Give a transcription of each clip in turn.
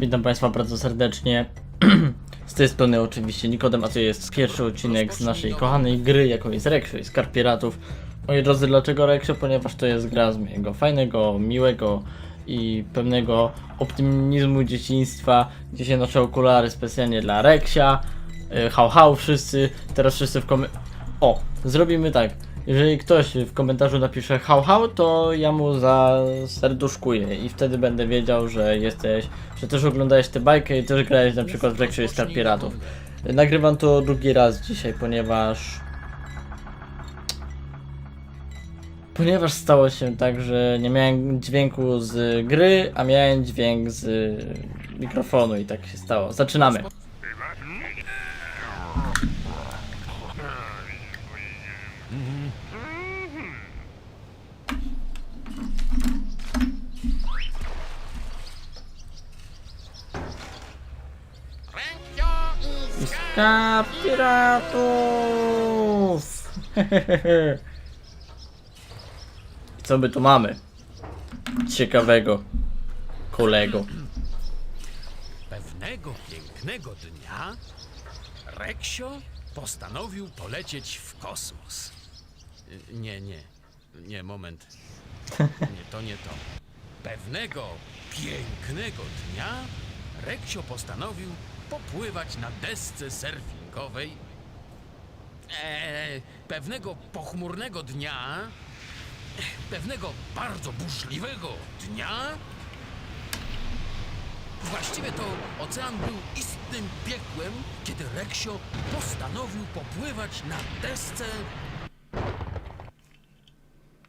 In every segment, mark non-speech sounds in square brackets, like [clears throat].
Witam Państwa bardzo serdecznie. [clears throat] Z tej strony oczywiście Nikodem, a to jest pierwszy odcinek z naszej kochanej gry, jaką jest Rexio i Skarb Piratów. Moi drodzy, dlaczego Rexio? Ponieważ to jest gra z mojego fajnego, miłego i pewnego optymizmu dzieciństwa, gdzie się noszę okulary specjalnie dla Rexia. Yy, Hał, hał, wszyscy, teraz wszyscy w kom... O, zrobimy tak. Jeżeli ktoś w komentarzu napisze hał hał, to ja mu zaserduszkuję i wtedy będę wiedział, że jesteś, że też oglądałeś tę bajkę i też grałeś na przykład w i Star Piratów. Nagrywam to drugi raz dzisiaj, ponieważ... Ponieważ stało się tak, że nie miałem dźwięku z gry, a miałem dźwięk z mikrofonu i tak się stało. Zaczynamy. Skarb piratów! [laughs] Co my tu mamy? Ciekawego. Kolego. Pewnego pięknego dnia Reksio postanowił polecieć w kosmos. Nie, nie, nie, moment. Nie, to nie to. Pewnego pięknego dnia Reksio postanowił popływać na desce surfingowej. Eee, pewnego pochmurnego dnia, pewnego bardzo burzliwego dnia Właściwie to ocean był istnym piekłem, kiedy Reksio postanowił popływać na desce.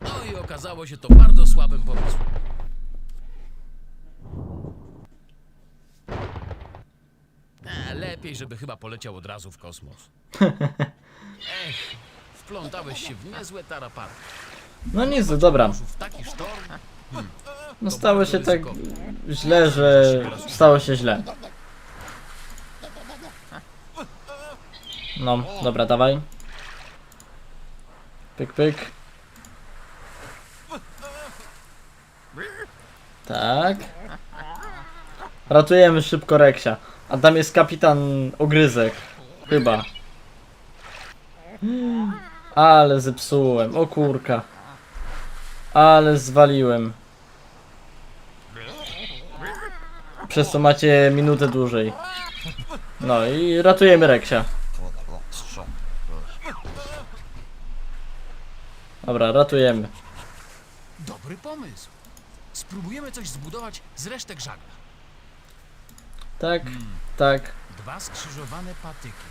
No i okazało się to bardzo słabym pomysłem. E, lepiej, żeby chyba poleciał od razu w kosmos. [laughs] Ech, wplątałeś się w niezłe tarapaty. No nic, dobra. W taki sztorm No stało się tak źle, że stało się źle. No, dobra, dawaj. Pyk, pyk. Tak. Ratujemy szybko Reksia. A tam jest kapitan Ogryzek. Chyba. Ale zepsułem. O kurka. Ale zwaliłem. Przez co macie minutę dłużej. No i ratujemy Reksia. Dobra, ratujemy. Dobry pomysł. Spróbujemy coś zbudować z resztek żagla. Tak, tak. Dwa skrzyżowane patyki.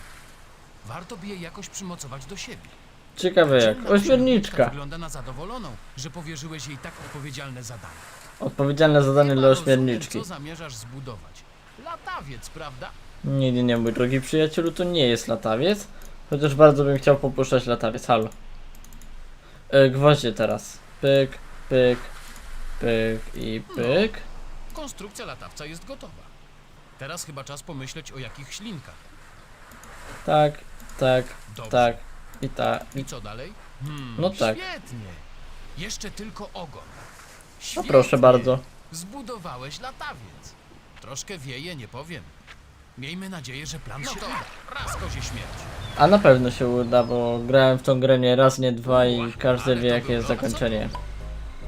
Warto by je jakoś przymocować do siebie. Ciekawe jak. Dziwna Ośmiorniczka. księżniczka Wygląda na zadowoloną, że powierzyłeś jej tak odpowiedzialne zadanie. Odpowiedzialne zadanie Chyba dla rozumiem, ośmiorniczki. Co zamierzasz zbudować? Latawiec, prawda? Nie, nie, nie, mój drogi przyjacielu, to nie jest latawiec. Chociaż bardzo bym chciał popuszczać latawiec. Halo. E, gwoździe teraz. Pyk, pyk, pyk i pyk. Konstrukcja latawca jest gotowa. Teraz chyba czas pomyśleć o jakichś linkach. Tak, tak, Dobrze. tak i tak. I co dalej? Hmm, No tak. Świetnie. Jeszcze tylko ogon. No Świetnie. proszę bardzo. Zbudowałeś latawiec. Troszkę wieje, nie powiem. Miejmy nadzieję, że plan się uda. Raz kozie śmierć. A na pewno się uda, bo grałem w tą grę nie raz, nie dwa i każdy wie jakie jest zakończenie.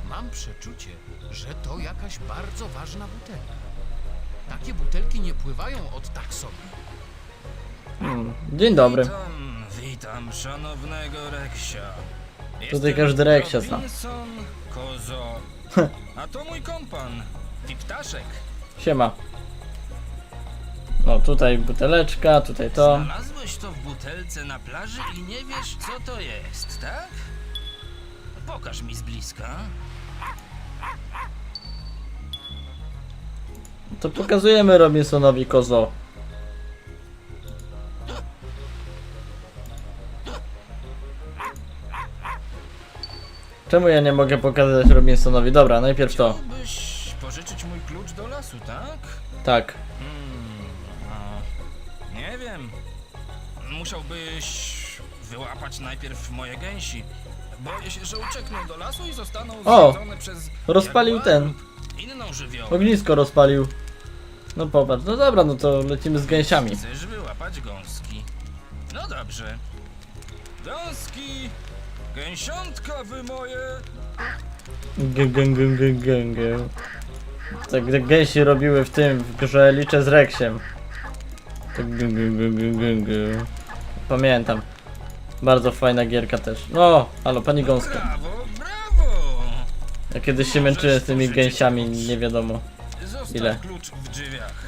Mam przeczucie, że to jakaś bardzo ważna butelka. Takie butelki nie pływają od tak sobie. Hmm. Dzień dobry. Witam, witam szanownego Reksia. Tutaj każdy Reksia zna. Robinson, Kozo. A to mój kompan, Piptaszek. Siema. No tutaj buteleczka, tutaj to. Znalazłeś to w butelce na plaży i nie wiesz co to jest, tak? Pokaż mi z bliska. To pokazujemy Robinsonowi kozo. Czemu ja nie mogę pokazać Robinsonowi? Dobra, najpierw to. Chciałbyś pożyczyć mój klucz do lasu, tak? Tak. Hmm, no, nie wiem. Musiałbyś wyłapać najpierw moje gęsi. Boję się, że uciekną do lasu i zostaną O! zjedzone przez Rozpalił ten. lub inną żywiołę. Ognisko rozpalił. No popatrz, no dobra, no to lecimy z gęsiami. Chcesz wyłapać gąski? No dobrze. Gąski! Gęsiątka wy moje! G -g -g -g -g -g. Tak jak gęsi robiły w tym, w grze liczę z. Tak -g. Pamiętam. Bardzo fajna gierka też. No, halo, pani gąska. Brawo, brawo! Ja kiedyś się męczyłem z tymi gęsiami, nie wiadomo. Zostaw Ile? klucz w drzwiach.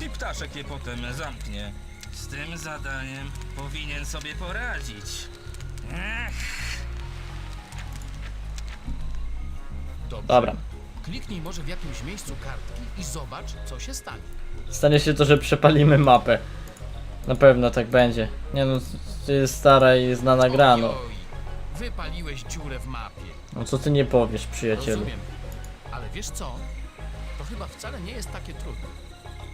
I ptaszek je potem zamknie. Z tym zadaniem powinien sobie poradzić. Ech, Dobrze. Dobra. Kliknij może w jakimś miejscu kartki i zobacz, co się stanie. Stanie się to, że przepalimy mapę. Na pewno tak będzie. Nie no, to jest stara i znana gra, no. Ojoj, wypaliłeś dziurę w mapie. No co ty nie powiesz, przyjacielu. Rozumiem. Ale wiesz co? Chyba wcale nie jest takie trudne.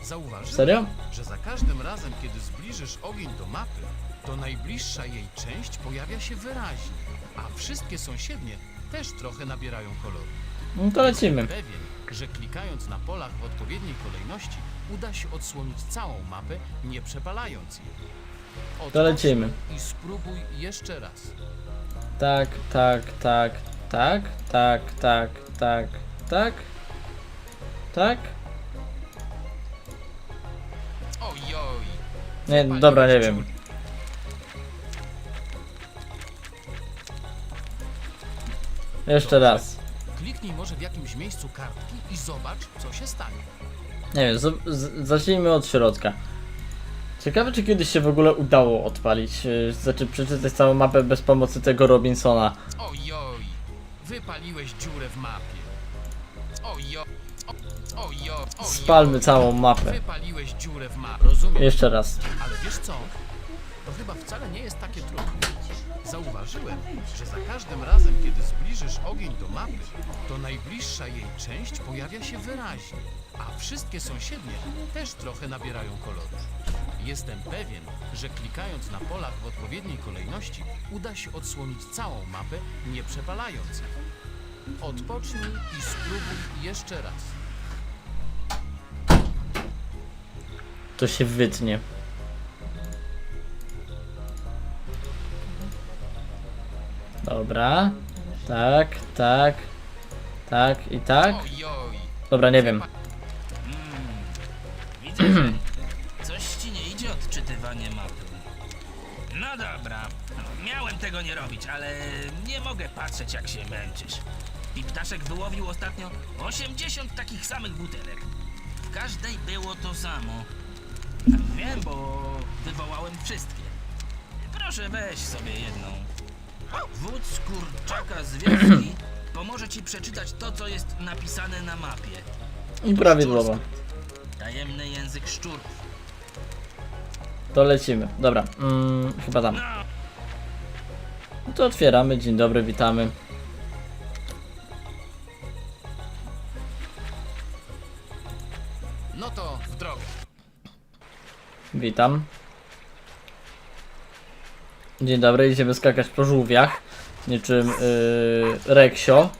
Zauważyłem, Serio? że za każdym razem, kiedy zbliżysz ogień do mapy, to najbliższa jej część pojawia się wyraźnie, a wszystkie sąsiednie też trochę nabierają koloru. No to lecimy. Pewien, że klikając na polach w odpowiedniej kolejności, uda się odsłonić całą mapę, nie przepalając jej. To lecimy. I spróbuj jeszcze raz. Tak, tak, tak, tak, tak, tak, tak, tak, tak. Ojoj! Nie, dobra, nie wiem. Jeszcze raz. Kliknij może w jakimś miejscu kartki i zobacz, co się stanie. Nie wiem, z, z, zacznijmy od środka. Ciekawe, czy kiedyś się w ogóle udało odpalić, yy, znaczy przeczytać całą mapę bez pomocy tego Robinsona. Ojoj! Wypaliłeś dziurę w mapie. Ojo! O-! Spalmy całą mapę. Wypaliłeś dziurę w mapie. Rozumiem. Jeszcze raz. Ale wiesz co? To chyba wcale nie jest takie trudne. Zauważyłem, że za każdym razem, kiedy zbliżysz ogień do mapy, to najbliższa jej część pojawia się wyraźnie, a wszystkie sąsiednie też trochę nabierają koloru. Jestem pewien, że klikając na polach w odpowiedniej kolejności, uda się odsłonić całą mapę, nie przepalając. Odpocznij i spróbuj jeszcze raz. To się wytnie. Dobra. Tak, tak. Tak i tak. Dobra, nie wiem. Widzę, że [clears throat] coś ci nie idzie odczytywanie mapy. No dobra, miałem tego nie robić, ale nie mogę patrzeć jak się męczysz. I ptaszek wyłowił ostatnio 80 takich samych butelek. W każdej było to samo. Wiem, bo wywołałem wszystkie. Proszę weź sobie jedną. Wódz kurczaka z wioski [clears throat] pomoże ci przeczytać to, co jest napisane na mapie. I prawidłowo. Tajemny język szczurów. To lecimy. Dobra, mm, chyba tam. No, No to otwieramy. Dzień dobry, witamy. Witam. Dzień dobry, idziemy skakać po żółwiach. Niczym yy, Reksio.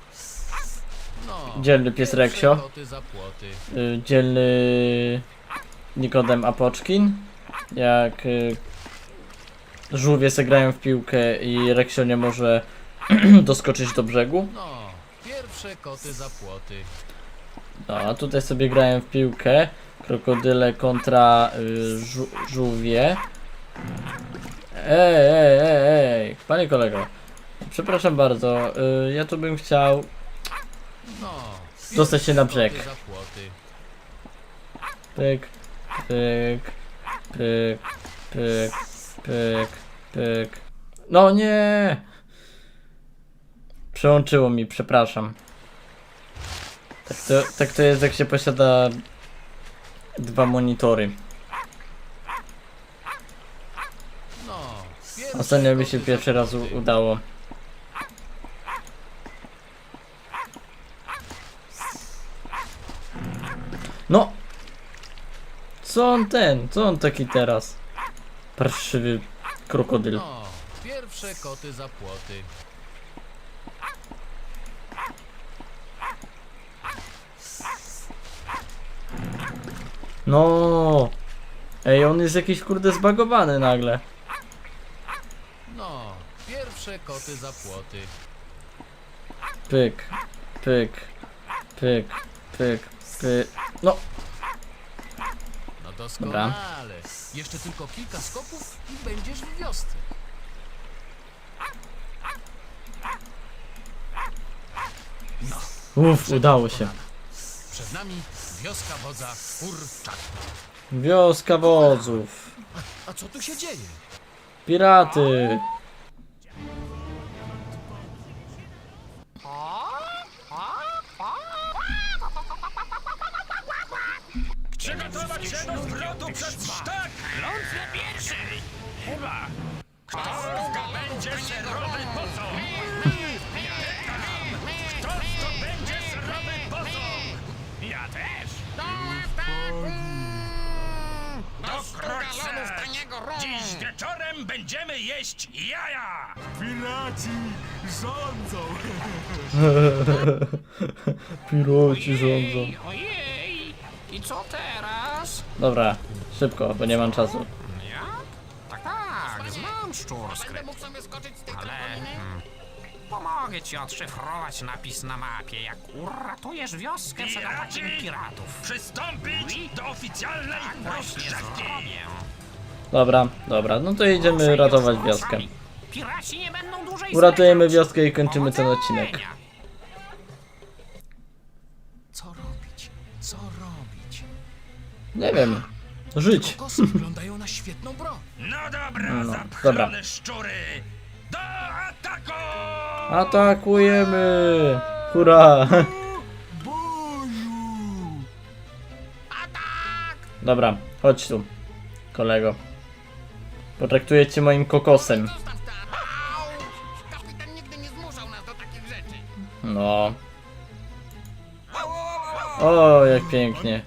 Dzielny pies Reksio. koty za płoty. y, dzielny Nikodem Apoczkin. Jak y, żółwie se grają w piłkę i Reksio nie może [clears throat] doskoczyć do brzegu. No, pierwsze koty za płoty. No, a tutaj sobie grają w piłkę. Krokodyle kontra y, żu żółwie. Ej, ej, ej, ej, panie kolego. Przepraszam bardzo, y, ja tu bym chciał. Dostać się na brzeg. Pyk, pyk, pyk, pyk, pyk, pyk. No nie! Przełączyło mi, przepraszam. Tak to, tak to jest jak się posiada dwa monitory. No, Ostatnio mi się pierwszy raz u- udało. No! Co on ten? Co on taki teraz? Parszywy krokodyl. No, pierwsze koty za płoty. No. Ej, on jest jakiś kurde zbagowany nagle. No, pierwsze koty za płoty. Pyk, pyk, pyk, pyk, pyk. No, No doskonale. Jeszcze tylko kilka skoków i będziesz w wiosce. uff, udało się. Przed nami wioska wodza Kurczak. Wioska wodzów. A co tu się dzieje? Piraty. Przygotować się do zwrotu przez sztak! Ląd na pierwszy! Chyba! Kto zdobędzie serowy posąg? Kto Dziś wieczorem będziemy jeść jaja! Piraci [laughs] rządzą. Ojej! I co teraz? Dobra, szybko, bo nie mam czasu. Ja? Tak, tak, znam szczur skryt, ale... Hmm, pomogę ci odszyfrować napis na mapie, jak uratujesz wioskę przed atakiem Piraci! piratów. Przystąpić do oficjalnej Tak właśnie rozgrzewki! zrobię. Dobra, dobra, no to idziemy Muszę ratować wioskę. Uratujemy wioskę i kończymy ten odcinek. Co robić? Co robić? Nie wiem. Żyć. Kokosy wyglądają na świetną broń. No dobra, No, zapchlone dobra. szczury! Do ataku! Atakujemy! Hurra! Dobra, chodź tu, kolego. Potraktuję cię moim kokosem. No. O, jak pięknie.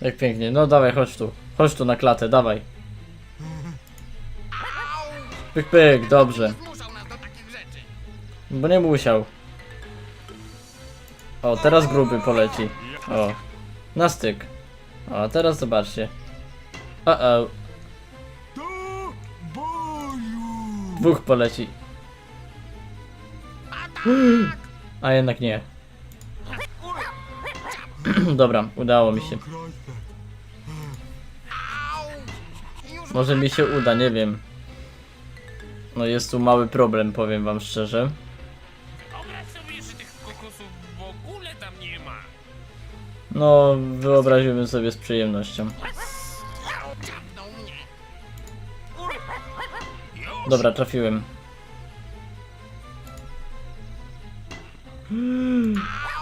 Jak pięknie. No dawaj, chodź tu. Chodź tu na klatę, dawaj. Pyk, pyk, dobrze. Bo nie musiał. O, teraz gruby poleci. O, na styk. O, teraz zobaczcie. O, Dwóch poleci. A jednak nie. [clears throat] Dobra, udało mi się. Może mi się uda, nie wiem. No jest tu mały problem, powiem wam szczerze. No, wyobraziłbym sobie z przyjemnością. Dobra, trafiłem.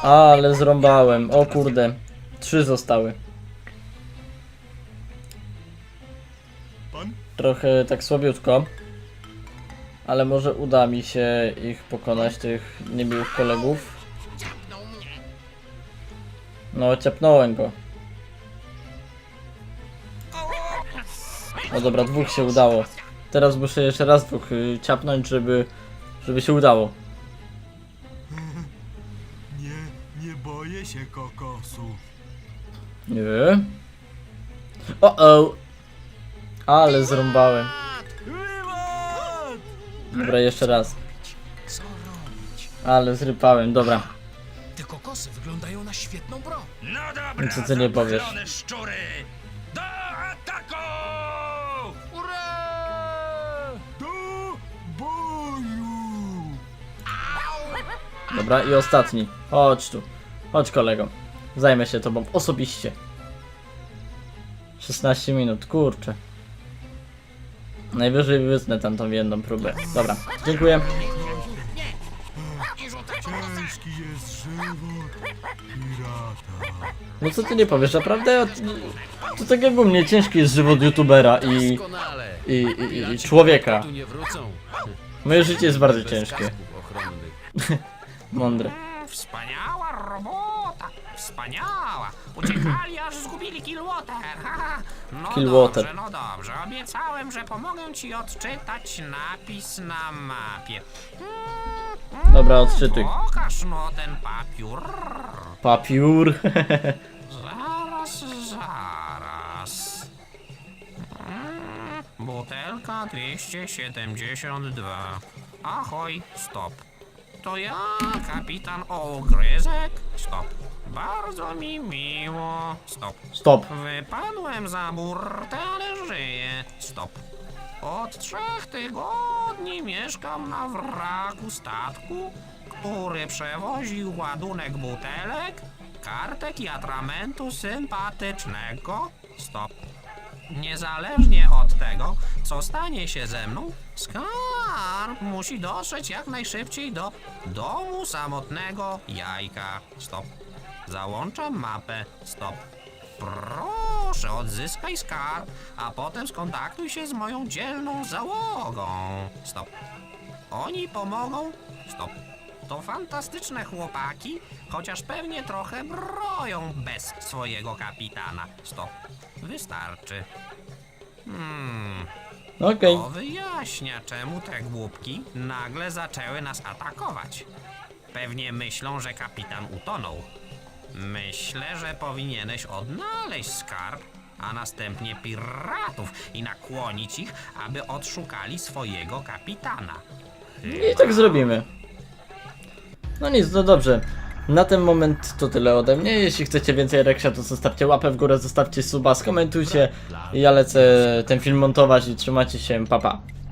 Ale zrąbałem. O kurde. Trzy zostały. Trochę tak słabiutko. Ale może uda mi się ich pokonać, tych niemiłych kolegów. No, ciapnąłem go. No dobra, dwóch się udało. Teraz muszę jeszcze raz dwóch y, ciapnąć, żeby, żeby się udało. [laughs] Nie, nie boję się kokosów. Nie. O o. Ale zrąbałem. Dobra, jeszcze raz. Co robić? Ale zrypałem, dobra. Te kokosy wyglądają na świetną broń. No dobra, Co ty nie powiesz? szczury! Dobra, i ostatni. Chodź tu. Chodź kolego. Zajmę się tobą osobiście. 16 minut, kurczę. Najwyżej wytnę tam tą jedną próbę. Dobra, dziękuję. Ciężki jest żywot pirata. No co ty nie powiesz, naprawdę? To tak jak u mnie, ciężki jest żywot youtubera i, Doskonale. i, i, i człowieka. Tu nie wrócą. Moje życie jest bardzo Bez ciężkie. kasków ochronnych. [laughs] Mądre. Wspaniała robota! Wspaniała! Uciekali, aż zgubili Killwater! haha. [laughs] No Killwater. dobrze, no dobrze. Obiecałem, że pomogę ci odczytać napis na mapie. Mm, Dobra, odczytuj. Pokaż no ten papiur. Papiur. [laughs] Zaraz zaraz. Mm, Butelka 272. Ahoj, stop. To ja, kapitan Ogryzek? Stop. Bardzo mi miło. Stop. Stop. Wypadłem za burtę, ale żyję. Stop. Od trzech tygodni mieszkam na wraku statku, który przewoził ładunek butelek, kartek i atramentu sympatycznego. Stop. Niezależnie od tego, co stanie się ze mną, skarb musi dotrzeć jak najszybciej do domu samotnego jajka. Stop. Załączam mapę. Stop. Proszę, odzyskaj skarb, a potem skontaktuj się z moją dzielną załogą. Stop. Oni pomogą? Stop. To fantastyczne chłopaki, chociaż pewnie trochę broją bez swojego kapitana. Stop. Wystarczy. Hmm, Okej. to wyjaśnia, czemu te głupki nagle zaczęły nas atakować. Pewnie myślą, że kapitan utonął. Myślę, że powinieneś odnaleźć skarb, a następnie piratów i nakłonić ich, aby odszukali swojego kapitana. I tak zrobimy. No nic, no dobrze. Na ten moment to tyle ode mnie. Jeśli chcecie więcej Reksia, to zostawcie łapę w górę, zostawcie suba, skomentujcie. Ja lecę ten film montować i trzymajcie się, papa. Pa.